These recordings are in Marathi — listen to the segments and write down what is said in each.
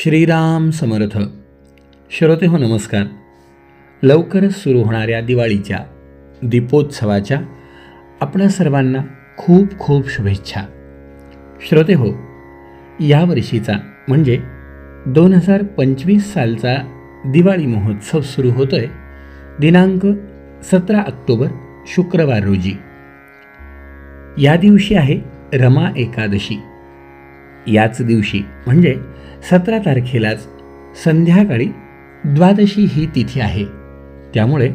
श्रीराम समर्थ. श्रोते हो नमस्कार. लवकरच सुरू होणाऱ्या दिवाळीच्या दीपोत्सवाच्या आपणा सर्वांना खूप खूप शुभेच्छा. श्रोते हो यावर्षीचा म्हणजे दोन हजार पंचवीस सालचा दिवाळी महोत्सव सुरू होतोय दिनांक सतरा ऑक्टोबर शुक्रवार रोजी. या दिवशी आहे रमा एकादशी. याच दिवशी म्हणजे सतरा तारखेलाच संध्याकाळी द्वादशी ही तिथी आहे. त्यामुळे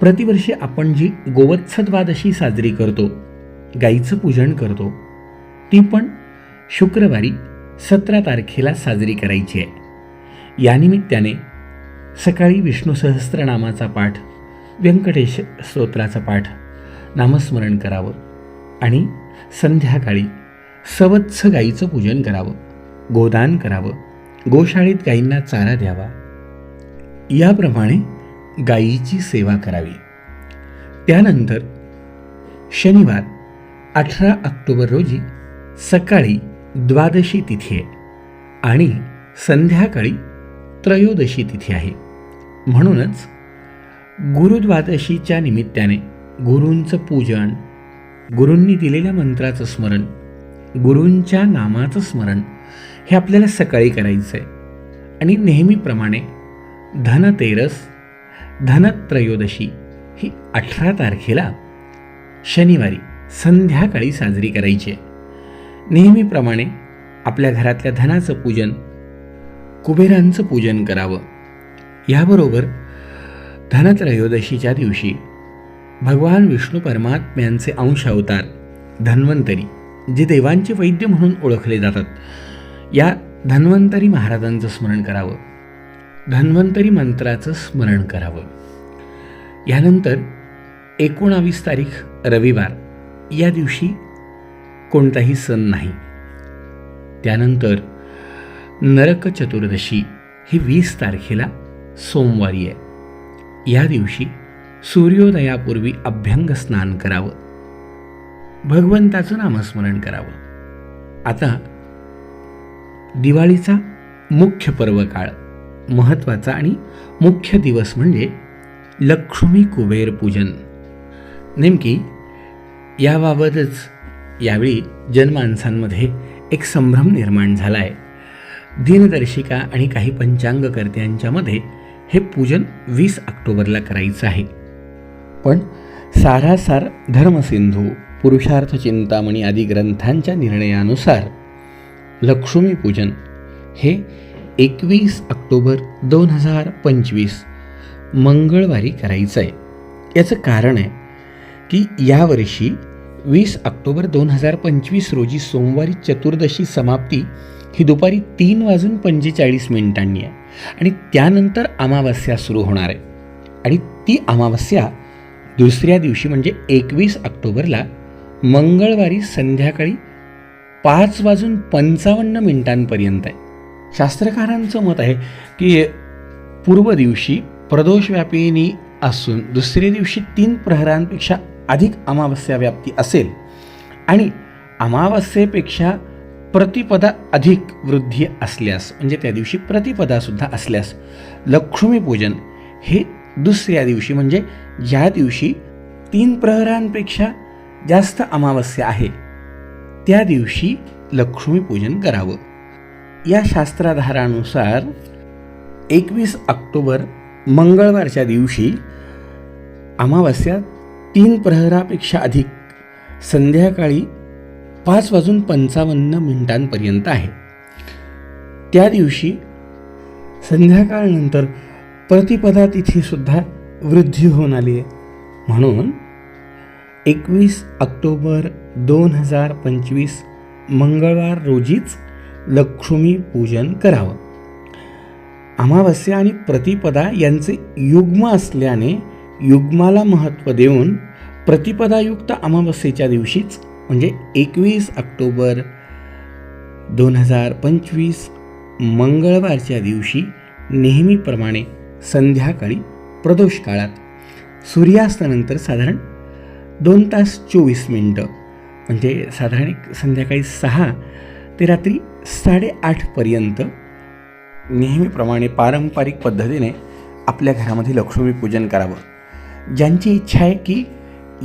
प्रतिवर्षी आपण जी गोवत्स द्वादशी साजरी करतो गाईचं पूजन करतो ती पण शुक्रवारी सतरा तारखेला साजरी करायची आहे. यानिमित्ताने सकाळी विष्णू सहस्त्रनामाचा पाठ व्यंकटेश स्तोत्राचा पाठ नामस्मरण करावं आणि संध्याकाळी सवत्स गाईचं पूजन करावं गोदान करावं गोशाळेत गायींना चारा द्यावा. याप्रमाणे गायीची सेवा करावी. त्यानंतर शनिवार अठरा ऑक्टोबर रोजी सकाळी द्वादशी तिथी आहे आणि संध्याकाळी त्रयोदशी तिथी आहे. म्हणूनच गुरुद्वादशीच्या निमित्ताने गुरूंचं पूजन गुरूंनी दिलेल्या मंत्राचं स्मरण गुरूंच्या नामाचं स्मरण हे आपल्याला सकाळी करायचं आहे आणि नेहमीप्रमाणे धनतेरस धनत्रयोदशी ही अठरा तारखेला शनिवारी संध्याकाळी साजरी करायची आहे. नेहमीप्रमाणे आपल्या घरातल्या धनाचं पूजन कुबेरांचं पूजन करावं. याबरोबर धनत्रयोदशीच्या दिवशी भगवान विष्णू परमात्म्यांचे अंश अवतार धन्वंतरी जे देवांचे वैद्य म्हणून ओळखले जातात या धन्वंतरी महाराजांचं स्मरण करावं. धन्वंतरी मंत्राचं स्मरण करावं. यानंतर एकोणावीस तारीख रविवार या दिवशी कोणताही सण नाही. त्यानंतर नरक चतुर्दशी ही वीस तारखेला सोमवारी आहे. या दिवशी सूर्योदयापूर्वी अभ्यंग स्नान करावं. भगवंताचं नामस्मरण करावं. आता दिवाळीचा मुख्य पर्व काळ महत्त्वाचा आणि मुख्य दिवस म्हणजे लक्ष्मी कुबेर पूजन. नेमकी याबाबतच यावेळी जनमानसांमध्ये एक संभ्रम निर्माण झाला आहे दिनदर्शिका आणि काही पंचांगकर्त्यांच्यामध्ये हे पूजन वीस ऑक्टोबरला करायचं आहे. पण सारासार धर्मसिंधू पुरुषार्थ चिंतामणी आदी ग्रंथांच्या निर्णयानुसार लक्ष्मीपूजन हे एकवीस ऑक्टोबर दोन हजार पंचवीस मंगळवारी करायचं आहे याचं कारण आहे की यावर्षी वीस ऑक्टोबर दोन हजार पंचवीस रोजी सोमवारी चतुर्दशी समाप्ती ही दुपारी तीन वाजून पंचेचाळीस मिनिटांनी आहे आणि त्यानंतर अमावस्या सुरू होणार आहे. आणि ती अमावस्या दुसऱ्या दिवशी म्हणजे एकवीस ऑक्टोबरला मंगळवारी संध्याकाळी पाच वाजून पंचावन्न मिनिटांपर्यंत आहे. शास्त्रकारांचं मत आहे की पूर्व दिवशी प्रदोषव्यापिनी असून दुसऱ्या दिवशी तीन प्रहरांपेक्षा अधिक अमावस्या व्याप्ती असेल आणि अमावस्येपेक्षा प्रतिपदा अधिक वृद्धी असल्यास म्हणजे त्या दिवशी प्रतिपदासुद्धा असल्यास लक्ष्मीपूजन हे दुसऱ्या दिवशी म्हणजे ज्या दिवशी तीन प्रहरांपेक्षा जास्त अमावस्या आहे. त्या दिवशी लक्ष्मीपूजन करावं. या शास्त्राधारानुसार एकवीस ऑक्टोबर मंगळवारच्या दिवशी अमावस्या तीन प्रहरापेक्षा अधिक संध्याकाळी पाच वाजून पंचावन्न मिनिटांपर्यंत आहे. त्या दिवशी संध्याकाळनंतर प्रतिपदा तिथीसुद्धा वृद्धी होऊन आली आहे म्हणून एकवीस ऑक्टोबर दोन हजार पंचवीस मंगळवार रोजीच लक्ष्मी पूजन करावं. अमावस्या आणि प्रतिपदा यांचे युग्म असल्याने युग्माला महत्त्व देऊन प्रतिपदायुक्त अमावस्येच्या दिवशीच म्हणजे एकवीस ऑक्टोबर दोन हजार पंचवीस मंगळवारच्या दिवशी नेहमीप्रमाणे संध्याकाळी प्रदोष काळात सूर्यास्तानंतर साधारण दोन तास चोवीस मिनटं. म्हणजे साधारण संध्याकाळी सहा ते रात्री साडेआठपर्यंत नेहमीप्रमाणे पारंपरिक पद्धतीने आपल्या घरामध्ये लक्ष्मीपूजन करावं. ज्यांची इच्छा आहे की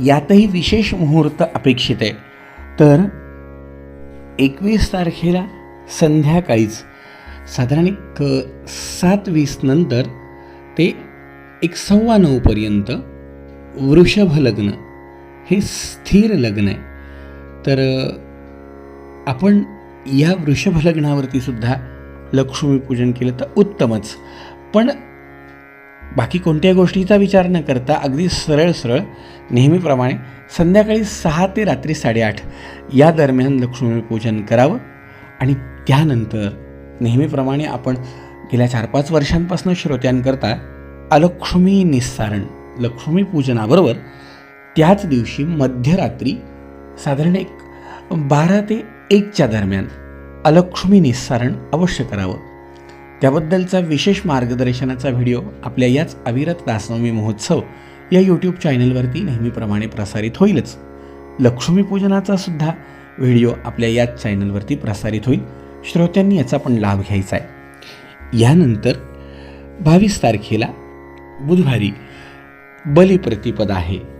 यातही विशेष मुहूर्त अपेक्षित आहे. तर एकवीस तारखेला संध्याकाळीच साधारण एक सात वीस नंतर ते एक सव्वा नऊपर्यंत वृषभ लग्न हे स्थिर लग्न आहे. तर आपण या वृषभ लग्नावरती सुद्धा लक्ष्मीपूजन केलं तर उत्तमच. पण बाकी कोणत्याही गोष्टीचा विचार न करता अगदी सरळ सरळ नेहमीप्रमाणे संध्याकाळी सहा ते रात्री साडेआठ या दरम्यान लक्ष्मीपूजन करावं आणि त्यानंतर नेहमीप्रमाणे आपण गेल्या चार पाच वर्षांपासून श्रोत्यांकरता अलक्ष्मी निस्सारण लक्ष्मीपूजनाबरोबर त्याच दिवशी मध्यरात्री साधारण एक बारा ते एकच्या दरम्यान अलक्ष्मी निस्सारण अवश्य करावं. त्याबद्दलचा विशेष मार्गदर्शनाचा व्हिडिओ आपल्या याच अविरत रासनवमी महोत्सव या यूट्यूब चॅनलवरती नेहमीप्रमाणे प्रसारित होईलच. लक्ष्मीपूजनाचा सुद्धा व्हिडिओ आपल्या याच चॅनलवरती प्रसारित होईल. श्रोत्यांनी याचा पण लाभ घ्यायचा आहे. यानंतर बावीस तारखेला बुधवारी बलिप्रतिपद आहे.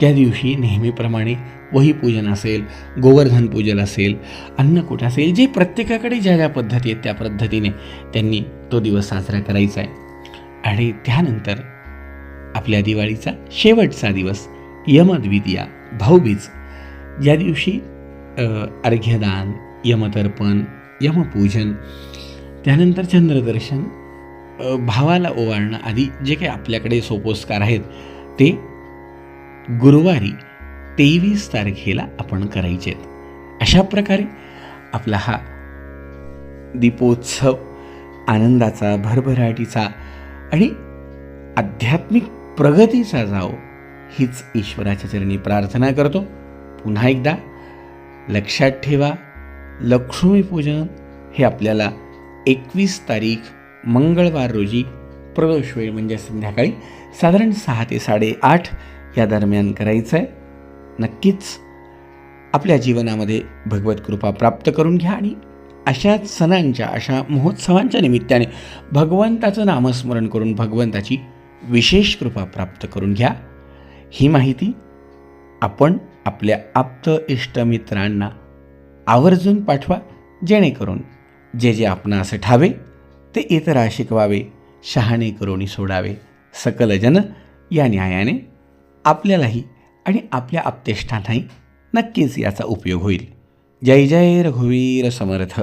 त्या दिवशी नेहमीप्रमाणे वहीपूजन असेल गोवर्धन पूजन असेल अन्नकूट असेल जे प्रत्येकाकडे ज्या ज्या पद्धती आहेत त्या पद्धतीने त्यांनी तो दिवस साजरा करायचा आहे. आणि त्यानंतर आपल्या दिवाळीचा शेवटचा दिवस यमद्वितीया भाऊबीज. ज्या दिवशी अर्घ्यदान यमतर्पण यमपूजन त्यानंतर चंद्रदर्शन भावाला ओवाळणं आदी जे काही आपल्याकडे सोपोस्कार आहेत ते गुरुवारी तेवीस तारखेला आपण करायचे आहेत अशा प्रकारे आपला हा दीपोत्सव आनंदाचा भरभराटीचा आणि आध्यात्मिक प्रगतीचा जाओ हीच ईश्वराच्या चरणी प्रार्थना करतो. पुन्हा एकदा लक्षात ठेवा लक्ष्मीपूजन हे आपल्याला एकवीस तारीख मंगळवार रोजी प्रदोष वेळ म्हणजे संध्याकाळी साधारण सहा ते साडेआठ या दरम्यान करायचं आहे नक्कीच आपल्या जीवनामध्ये भगवत कृपा प्राप्त करून घ्या आणि अशाच सणांच्या अशा महोत्सवांच्या निमित्ताने भगवंताचं नामस्मरण करून भगवंताची विशेष कृपा प्राप्त करून घ्या. ही माहिती आपण आपल्या आप्त इष्टमित्रांना आवर्जून पाठवा जेणेकरून जे जे आपणास ठावे ते इतरा शिकवावे शहाणे करोणी सोडावे सकलजन या न्यायाने आपल्यालाही आणि आपल्या आप्तेष्टांनाही नक्कीच याचा उपयोग होईल. जय जय रघुवीर समर्थ.